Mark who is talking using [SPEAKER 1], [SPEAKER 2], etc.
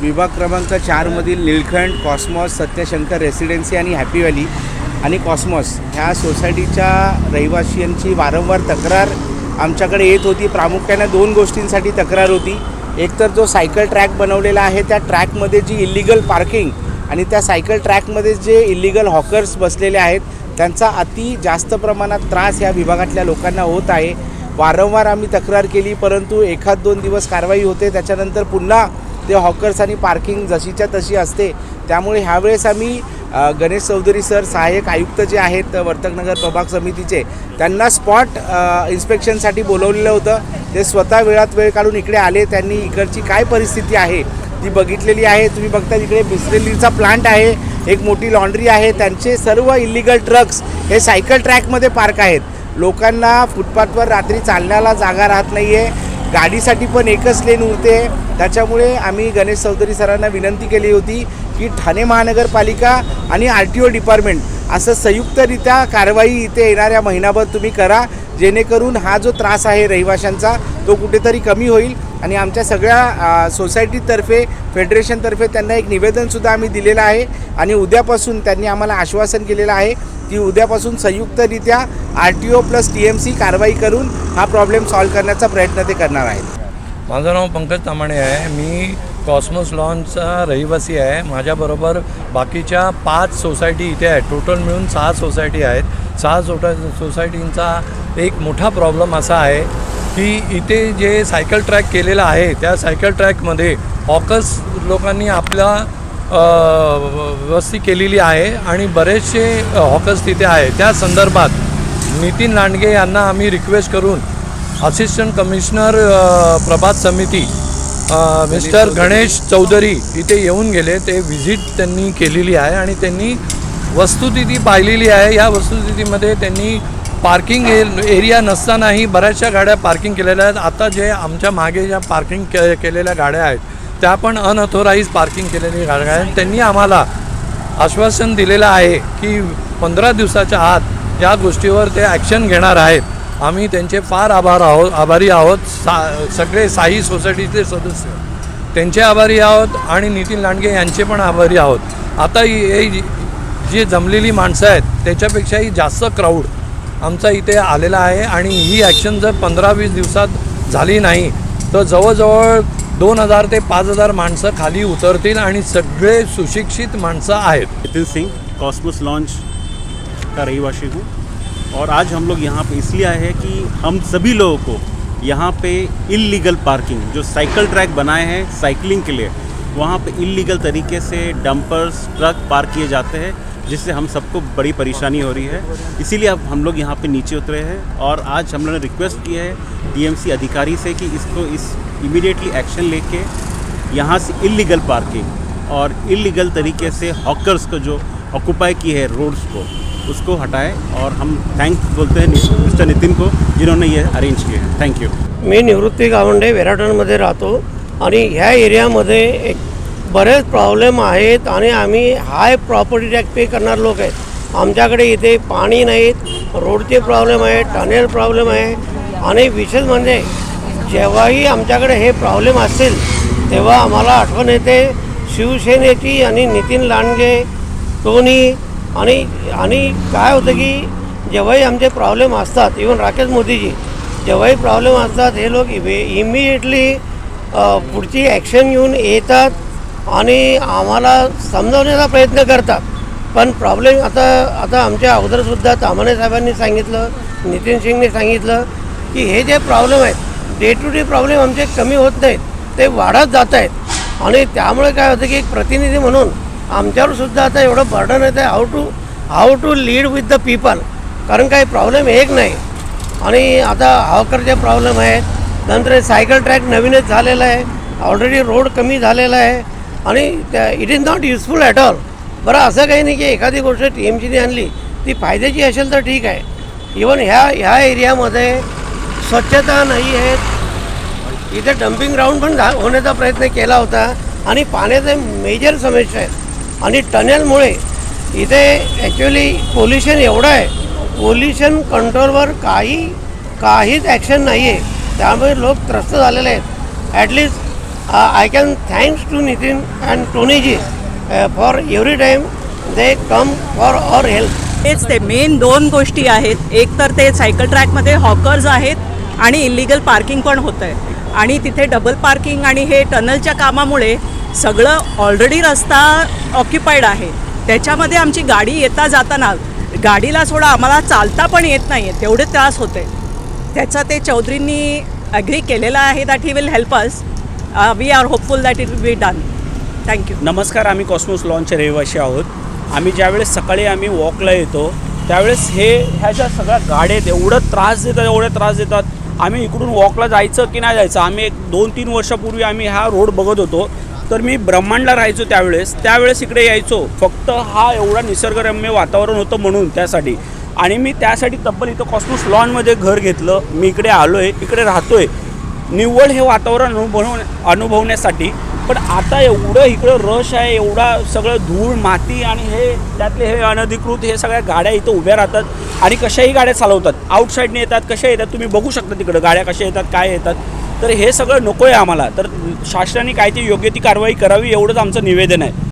[SPEAKER 1] विभाग क्रमांक चारमधील निळखंड कॉस्मॉस सत्यशंकर रेसिडेन्सी आणि हॅपी व्हॅली आणि कॉस्मॉस ह्या सोसायटीच्या रहिवासियांची वारंवार तक्रार आमच्याकडे येत होती. प्रामुख्याने दोन गोष्टींसाठी तक्रार होती. एकतर जो सायकल ट्रॅक बनवलेला आहे त्या ट्रॅकमध्ये जी इलिगल पार्किंग आणि त्या सायकल ट्रॅकमध्ये जे इलिगल हॉकर्स बसलेले आहेत त्यांचा अति जास्त प्रमाणात त्रास या विभागातल्या लोकांना होत आहे. वारंवार आम्ही तक्रार केली परंतु एखाद दोन दिवस कारवाई होते. त्याच्यानंतर पुन्हा ते हॉकर्स आणि पार्किंग जशीच्या तशी असते. त्यामुळे ह्यावेळेस आम्ही गणेश चौधरी सर सहाय्यक आयुक्त जे आहेत वर्तकनगर प्रभाग समितीचे त्यांना स्पॉट इन्स्पेक्शनसाठी बोलवलेलं होतं. ते स्वतः वेळात वेळ काढून इकडे आले. त्यांनी इकडची काय परिस्थिती आहे ती बघितलेली आहे. तुम्ही बघता इकडे बिस्लेरीचा प्लांट आहे एक मोठी लॉन्ड्री आहे. त्यांचे सर्व इलिगल ट्रक्स हे सायकल ट्रॅकमध्ये पार्क आहेत. लोकांना फुटपाथवर रात्री चालण्याला जागा राहत नाही आहे गाडीसाठी पण एकच लेन उरते त्याच्यामुळे आम्ही गणेश चौधरी सरांना विनंती केली होती की ठाणे महानगरपालिका आणि आर टी ओ डिपार्टमेंट असं संयुक्तरित्या कारवाई इथे येणाऱ्या महिनाभर तुम्ही करा. जेणेकरून हा जो त्रास आहे रहिवाशांचा तो कुठेतरी कमी होईल. आणि आमच्या सगळ्या सोसायटीतर्फे फेडरेशनतर्फे त्यांना एक निवेदनसुद्धा आम्ही दिलेलं आहे. आणि उद्यापासून त्यांनी आम्हाला आश्वासन केलेलं आहे की उद्यापासून संयुक्तरित्या R T O plus T M C कारवाई करून हा प्रॉब्लेम सॉल्व्ह करण्याचा प्रयत्न ते करणार आहेत.
[SPEAKER 2] माझं नाव पंकज तामाणे आहे. मी कॉस्मोस लॉनचा रहिवासी आहे. माझ्याबरोबर बाकीच्या पाच सोसायटी इथे आहेत. टोटल मिळून सहा सोसायटी आहेत. सहा सोटा सोसायटींचा एक मोठा प्रॉब्लेम असा आहे की इथे जे सायकल ट्रॅक केलेला आहे त्या सायकल ट्रॅकमध्ये हॉकर्स लोकांनी आपला अ, वस्ती केलेली आहे आणि बरेचसे हॉकर्स तिथे आहे त्या संदर्भात नितीन लांडगे यांना आम्ही रिक्वेस्ट करून असिस्टंट कमिशनर प्रभात समिती मिस्टर गणेश चौधरी. इथे येऊन गेले. ते व्हिजिट त्यांनी केलेली आहे आणि त्यांनी वस्तुस्थिती पाहिलेली आहे. या वस्तुस्थितीमध्ये त्यांनी पार्किंग एरिया नसतानाही बऱ्याचशा गाड्या पार्किंग केलेल्या आहेत. आता जे आमच्या मागे ज्या पार्किंग के केलेल्या गाड्या आहेत त्या पण अनऑथोराईज पार्किंग केलेल्या गाड्या आहेत. त्यांनी आम्हाला आश्वासन दिलेलं आहे की पंधरा दिवसाच्या आत या गोष्टीवर ते ॲक्शन घेणार आहेत. आम्ही त्यांचे फार आभार आहोत आभारी आहोत. सा सगळे साई सोसायटीचे सदस्य. त्यांचे आभारी आहोत आणि नितीन लांडगे यांचे पण आभारी आहोत. आता ही जी जमलेली माणसं आहेत त्याच्यापेक्षाही जास्त क्राऊड आमचा इथे आलेला आहे आणि ही ॲक्शन जर पंधरा वीस दिवसात झाली नाही तर जवळजवळ दोन हजार ते पाच हजार माणसं खाली उतरतील आणि सगळे सुशिक्षित माणसं आहेत.
[SPEAKER 3] नितिन सिंह कॉस्मोस लॉन्च का रहीवासी हूँ। और आज हम लोग यहाँ पे इसलिए आए हैं कि हम सभी लोगों को यहाँ पे इलीगल पार्किंग जो साइकिल ट्रैक बनाए हैं साइकिलिंग के लिए वहाँ पे इलीगल तरीके से डंपर्स ट्रक पार्क किए जाते हैं, जिससे हम सबको बड़ी परेशानी हो रही है। इसीलिए अब हम लोग यहाँ पे नीचे उतरे हैं और आज हम लोगों ने रिक्वेस्ट की है डीएमसी अधिकारी से कि इसको इस इमीडिएटली एक्शन लेके यहाँ से इलीगल पार्किंग और इलीगल तरीके से हॉकर्स को जो ऑक्यूपाई की है रोड्स को, उसको हटाएँ और हम थैंक बोलते हैं मिस्टर नितिन को, जिन्होंने ये अरेंज किया है। थैंक यू
[SPEAKER 4] मी निवृत्ती गावंडे वेराटणमध्ये राहतो. आणि ह्या एरियामध्ये एक बरेच प्रॉब्लेम आहेत आणि आम्ही हाय प्रॉपर्टी टॅक्स पे करणारे लोक आहेत. आमच्याकडे इथे पाणी नाहीत रोडचे प्रॉब्लेम आहे टनेल प्रॉब्लेम आहे. आणि विशेष म्हणजे जेव्हाही आमच्याकडे हे प्रॉब्लेम असतील तेव्हा आम्हाला आठवण येते शिवसेनेची आणि नितीन लांडगे टोनी आणि आणि काय होतं की जेव्हाही आमचे प्रॉब्लेम असतात इवन राकेश मोदीजी जेव्हाही प्रॉब्लेम असतात हे लोक इमिडिएटली पुढची ॲक्शन घेऊन येतात आणि आम्हाला समजवण्याचा प्रयत्न करतात. पण प्रॉब्लेम आता आता आमच्या अगोदरसुद्धा तामाने साहेबांनी सांगितलं नितीन सिंगने सांगितलं की हे जे प्रॉब्लेम आहेत डे टू डे प्रॉब्लेम आमचे कमी होत नाहीत ते वाढत जात आहेत. आणि त्यामुळे काय होतं की एक प्रतिनिधी म्हणून आमच्यावरसुद्धा आता एवढं बर्डन येतं how to how to lead with the people कारण काही प्रॉब्लेम एक नाही. आणि आता हॉकरचे प्रॉब्लेम आहेत नंतर सायकल ट्रॅक नवीनच झालेला आहे. ऑलरेडी रोड कमी झालेला आहे. आणि त्या it is not useful at all बरं असं काही नाही की एखादी गोष्ट टी एम सीने आणली ती फायद्याची असेल तर ठीक आहे. इवन ह्या ह्या एरियामध्ये स्वच्छता नाही आहेत. इथे डम्पिंग ग्राउंड पण झा होण्याचा प्रयत्न केला होता. आणि पाण्याचे मेजर समस्या आहेत. आणि टनेलमुळे इथे ॲक्च्युली पोल्युशन एवढं आहे. पोल्युशन कंट्रोलवर काही काहीच ॲक्शन नाही आहे त्यामुळे लोक त्रस्त झालेले आहेत. At least I can thanks to Nitin and टोनीजी for every time they come for our health
[SPEAKER 5] तेच ते मेन दोन गोष्टी आहेत. एक तर ते सायकल ट्रॅकमध्ये हॉकर्स आहेत आणि इलिगल पार्किंग पण होतं आहे आणि तिथे डबल पार्किंग आणि हे टनलच्या कामामुळे सगळं ऑलरेडी रस्ता ऑक्युपाईड आहे. त्याच्यामध्ये आमची गाडी येता जाताना गाडीला सोडा आम्हाला चालता पण येत नाही आहे तेवढे त्रास होते त्याचा ते चौधरींनी ॲग्री केलेला आहे that he will help us we are hopeful that it will be done thank you
[SPEAKER 6] नमस्कार आम्ही कॉस्मोस लॉनचे रहिवासी आहोत. आम्ही ज्यावेळेस सकाळी आम्ही वॉकला येतो त्यावेळेस हे ह्या ज्या सगळ्या गाड्या एवढं त्रास देतात एवढे त्रास देतात. आम्ही इकडून वॉकला जायचं की नाही जायचं आम्ही एक दोन तीन वर्षापूर्वी आम्ही हा रोड बघत होतो. तर मी ब्रह्मांडला राहायचो त्यावेळेस. त्यावेळेस इकडे यायचो. फक्त हा एवढा निसर्गरम्य वातावरण होतं म्हणून त्यासाठी. आणि मी त्यासाठी तब्बल इथं कॉस्मोस लॉनमध्ये घर घेतलं. मी इकडे आलो आहे इकडे राहतो आहे निव्वळ हे वातावरण अनुभव अनुभवण्यासाठी. पण आता एवढं इकडं रश आहे एवढा सगळं धूळ माती आणि हे त्यातले हे अनधिकृत हे सगळ्या गाड्या इथं उभ्या राहतात आणि कशाही गाड्या चालवतात. आउटसाईडने येतात कशा येतात तुम्ही बघू शकता तिकडं गाड्या कशा येतात काय येतात. तर हे सगळं नको आहे आम्हाला. तर शासनाने काय ती योग्य ती कारवाई करावी एवढंच आमचं निवेदन आहे.